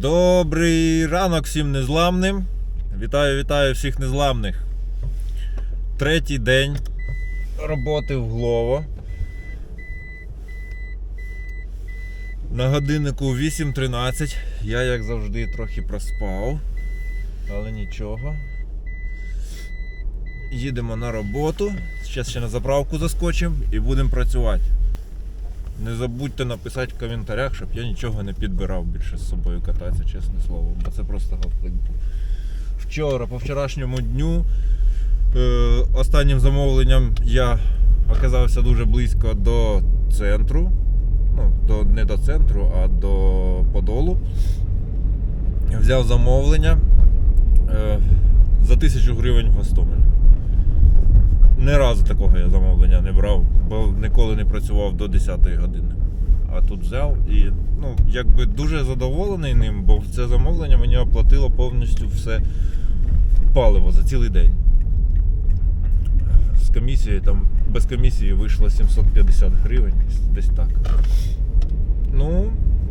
Добрий ранок всім незламним. Вітаю, вітаю всіх незламних. Третій день роботи в Глово. На годиннику 8.13. Я, як завжди, трохи проспав, але нічого. Їдемо на роботу. Зараз ще на заправку заскочимо і будемо працювати. Не забудьте написати в коментарях, щоб я нічого не підбирав більше з собою кататися, чесне слово, бо це просто гаплик. Вчора, по вчорашньому дню, е, останнім замовленням я оказався дуже близько до центру. Ну, до, не до центру, а до Подолу. Взяв замовлення е, за тисячу гривень в Гостомель. Не разу такого я замовлення не брав, бо ніколи не працював до 10 години. А тут взяв і ну, якби дуже задоволений ним, бо це замовлення мені оплатило повністю все паливо за цілий день. З комісією там без комісії вийшло 750 гривень, десь так. Ну,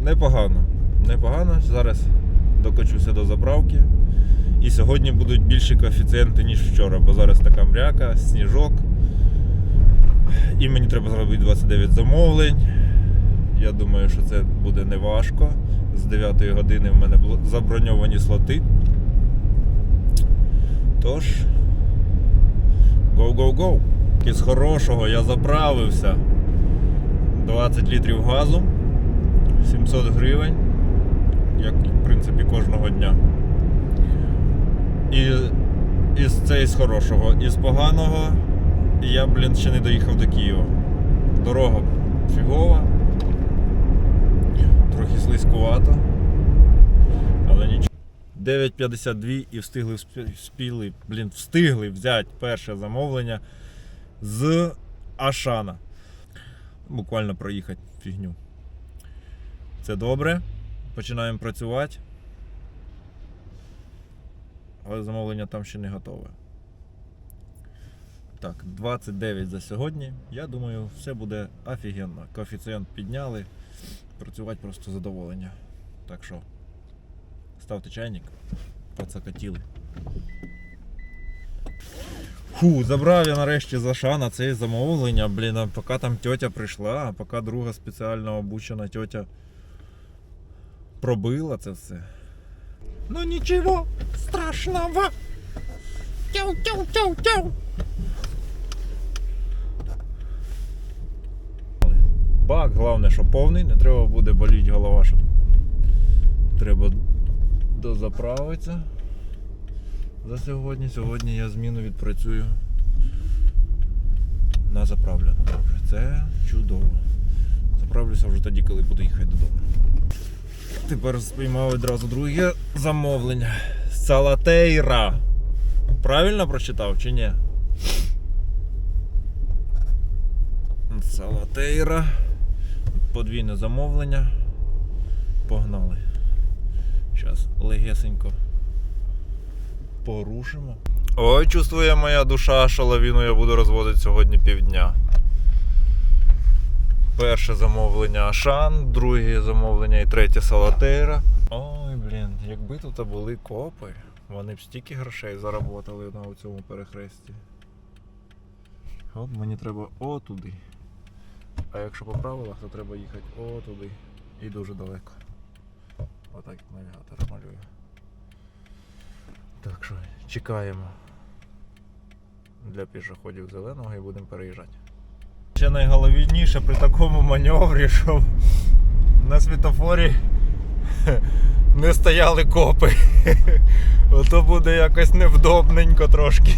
непогано. Непогано. Зараз докочуся до заправки. І сьогодні будуть більші коефіцієнти, ніж вчора, бо зараз така мряка, сніжок. І мені треба зробити 29 замовлень. Я думаю, що це буде неважко. З 9 години в мене заброньовані слоти. Тож, go. Із хорошого я заправився 20 літрів газу, 700 гривень, як в принципі кожного дня. І, і це із хорошого. І з поганого я, блін, ще не доїхав до Києва. Дорога фігова. Трохи слизькувато. Але нічого. 9.52 і встигли вспіли, блін, встигли взяти перше замовлення з Ашана. Буквально проїхати фігню. Це добре. Починаємо працювати. Але замовлення там ще не готове. Так, 29 за сьогодні. Я думаю, все буде офігенно. Коефіцієнт підняли. Працювати просто задоволення. Так що, ставте чайник, поцакатіли. Фу, забрав я нарешті за шана це замовлення, блін, а поки там тьотя прийшла, а поки друга спеціально обучена тьотя пробила це все. Ну нічого страшного. Тяу, тяу, тяу, тяу. Бак, головне, що повний, не треба буде боліти голова, щоб треба дозаправитися за сьогодні. Сьогодні я зміну відпрацюю на заправленому. Це чудово. Заправлюся вже тоді, коли буду їхати додому. Тепер спіймав одразу друге замовлення. Салатейра. Правильно прочитав чи ні? Салатейра. Подвійне замовлення. Погнали. Зараз легесенько порушимо. Ой, чувствує моя душа, що лавіну я буду розводити сьогодні півдня. Перше замовлення Ашан, друге замовлення і третє Салатейра. Ой, блін, якби тут були копи, вони б стільки грошей заработали на цьому перехресті. Оп, мені треба отуди. А якщо по правилах, то треба їхати отуди. І дуже далеко. Отак як навігатор малює. Так що чекаємо для пішоходів зеленого і будемо переїжджати. Ще найголовніше при такому маневрі, щоб на світофорі не стояли копи. Ото буде якось невдобненько трошки.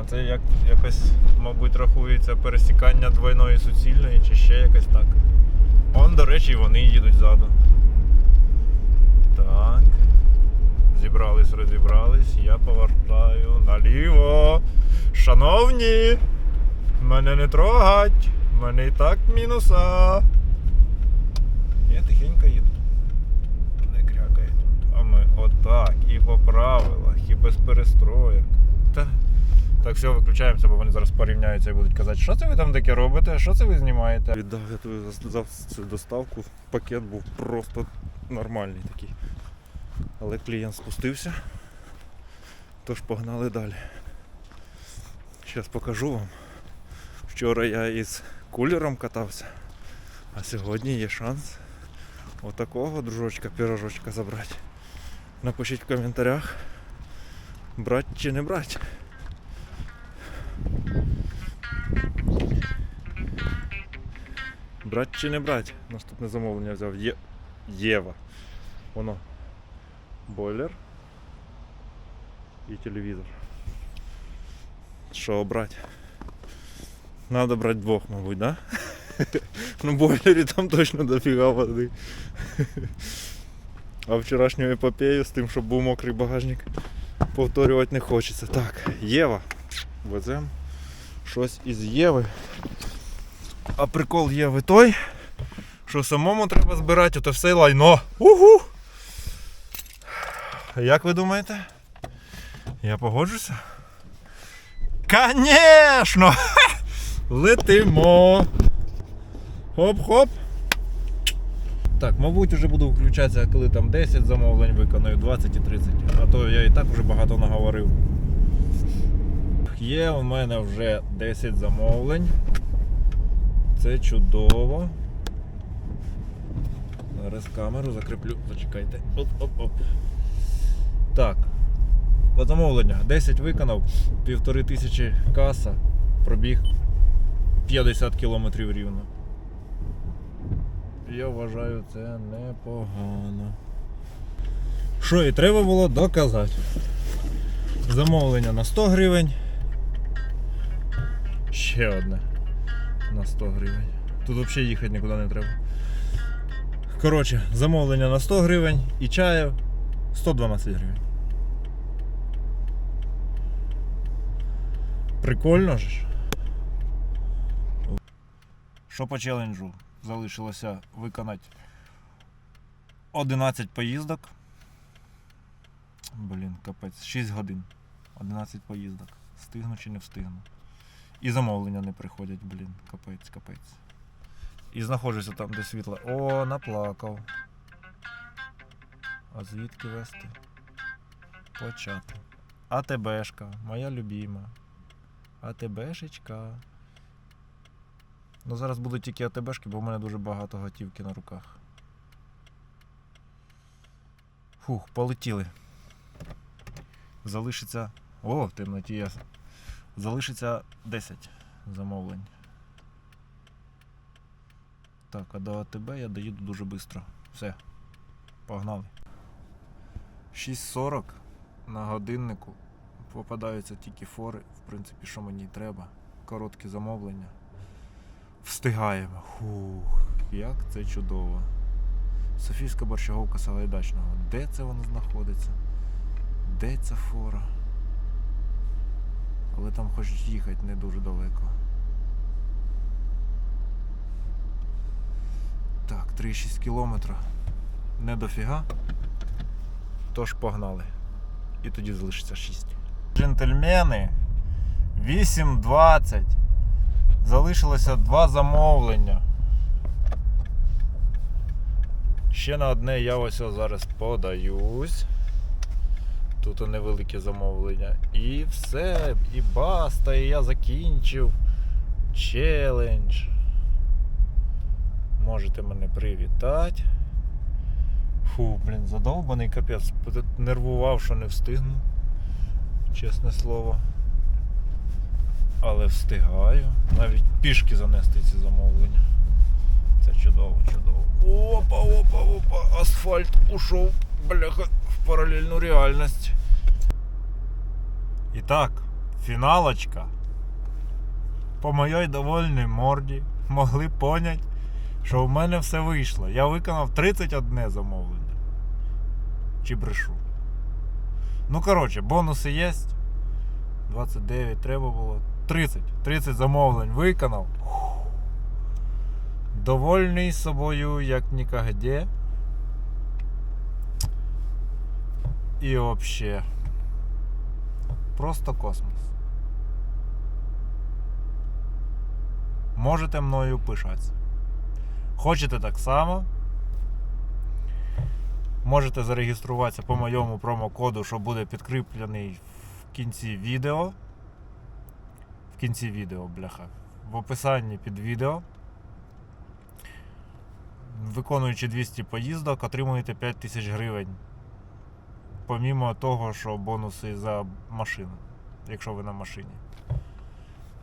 А це як, якось, мабуть, рахується пересікання двойної суцільної чи ще якось так. Он, до речі, вони їдуть ззаду. Так. Зібрались, розібрались. Я повертаю наліво. Шановні! Мене не трогать! Мене і так мінуса. Я тихенько їду. Не крякає. А ми отак, і по правилах, і без перестроєк. Та. Так все, виключаємося, бо вони зараз порівняються і будуть казати, що це ви там таке робите, що це ви знімаєте. Віддав я тобі за цю доставку. Пакет був просто нормальний такий. Але клієнт спустився. Тож погнали далі. Зараз покажу вам. Вчора я із кулером катався, а сьогодні є шанс отакого дружочка, пірожочка забрати. Напишіть в коментарях, брать чи не брать. Брать чи не брать? Наступне замовлення взяв Є... Єва. Воно. Бойлер і телевізор. Що брати? Надо брати двох, мабуть, да? Ну, бойлері там точно дофіга води. А вчорашню епопею з тим, щоб був мокрий багажник, повторювати не хочеться. Так, Єва. Веземо щось із Єви. А прикол Єви той, що самому треба збирати ото все лайно. Угу! Як ви думаєте? Я погоджуся? Конечно! Летимо! Хоп-хоп! Так, мабуть, вже буду включатися, коли там 10 замовлень виконую, 20 і 30. А то я і так вже багато наговорив. Є у мене вже 10 замовлень. Це чудово. Зараз камеру закріплю. Зачекайте. Оп-оп-оп. Так. По замовленнях 10 виконав, півтори тисячі каса, пробіг 50 кілометрів рівно. Я вважаю це непогано. Що і треба було доказати. Замовлення на 100 гривень. Ще одне на 100 гривень. Тут взагалі їхати нікуди не треба. Коротше, замовлення на 100 гривень і чаїв 112 гривень. Прикольно ж. Що по челенджу? Залишилося виконати 11 поїздок. Блін, капець, 6 годин. 11 поїздок. Встигну чи не встигну. І замовлення не приходять, блін, капець, капець. І знаходжуся там, де світло. О, наплакав. А звідки вести? Почати. АТБшка, моя любима. АТБшечка. Ну зараз будуть тільки АТБшки, бо в мене дуже багато готівки на руках. Фух, полетіли. Залишиться. О, в темноті я. Залишиться 10 замовлень. Так, а до АТБ я доїду дуже швидко. Все. Погнали. 6.40 на годиннику. Попадаються тільки фори, в принципі, що мені треба. Короткі замовлення. Встигаємо. Фух, як це чудово. Софійська борщаговка Сагайдачного. Де це воно знаходиться? Де ця фора? Але там хоч їхати не дуже далеко. Так, 3,6 кілометра. Не дофіга. Тож погнали. І тоді залишиться 6. Джентльмени. 8.20. Залишилося два замовлення. Ще на одне я ось зараз подаюсь. Тут невелике замовлення. І все, і баста, і я закінчив челендж. Можете мене привітати. Фу, блін, задовбаний капець. Нервував, що не встигну. Чесне слово. Але встигаю. Навіть пішки занести ці замовлення. Це чудово, чудово. Опа, опа, опа, асфальт ушов, бляха, в паралельну реальність. І так, фіналочка. По моїй довольній морді могли понять, що в мене все вийшло. Я виконав 31 замовлення чи брешу. Ну, коротше, бонуси є. 29 треба було. 30. 30 замовлень виконав. Довольний собою, як нікогде. І взагалі. Просто космос. Можете мною пишатися. Хочете так само. Можете зареєструватися по моєму промокоду, що буде підкріплений в кінці відео. В кінці відео, бляха. В описанні під відео. Виконуючи 200 поїздок, отримуєте 5000 гривень. Помімо того, що бонуси за машину, якщо ви на машині.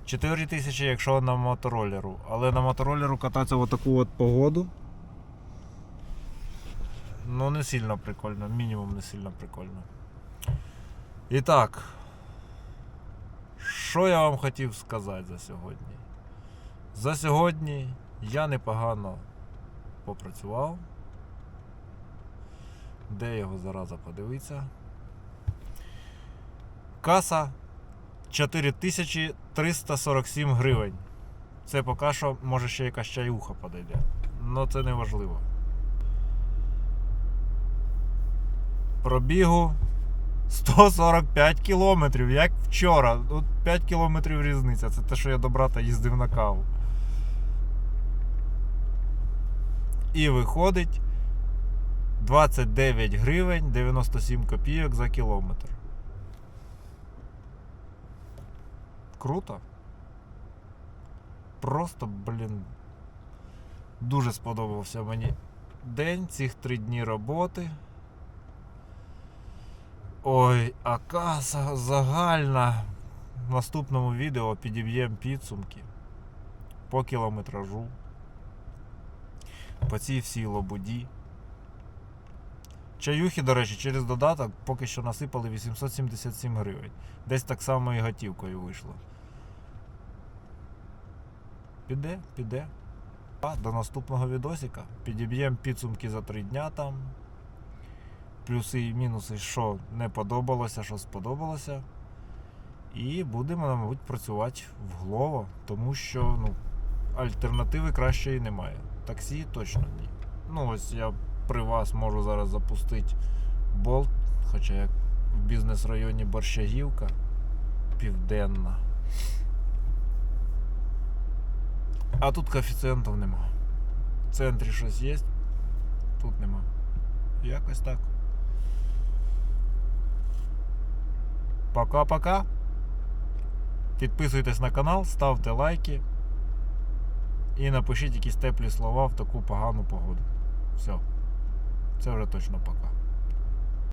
4 тисячі, якщо на мотороллеру. Але на мотороллеру кататися в таку от погоду. Ну, не сильно прикольно, мінімум не сильно прикольно. І так, що я вам хотів сказати за сьогодні? За сьогодні я непогано попрацював. Де його зараза подивитися? Каса 4347 гривень. Це поки що може ще якась чаюха подойде. Но це не важливо. Пробігу 145 кілометрів, як вчора. От 5 кілометрів різниця. Це те, що я до брата їздив на каву. І виходить 29 гривень 97 копійок за кілометр. Круто. Просто, блін. Дуже сподобався мені день, цих три дні роботи. Ой, а каса загальна. В наступному відео підіб'ємо підсумки по кілометражу. По цій всій лобуді. Чаюхи, до речі, через додаток поки що насипали 877 гривень. Десь так само і готівкою вийшло. Піде, піде. А до наступного відосика. Підіб'ємо підсумки за три дня там. Плюси і мінуси, що не подобалося, що сподобалося. І будемо, мабуть, працювати вглово, тому що ну, альтернативи кращої немає. Таксі точно ні. Ну, ось я при вас можу зараз запустити болт, хоча як в бізнес-районі Борщагівка південна. А тут коефіцієнтів нема. В центрі щось є, тут нема. Якось так. Пока-пока. Підписуйтесь на канал, ставте лайки і напишіть якісь теплі слова в таку погану погоду. Все. Це вже точно пока.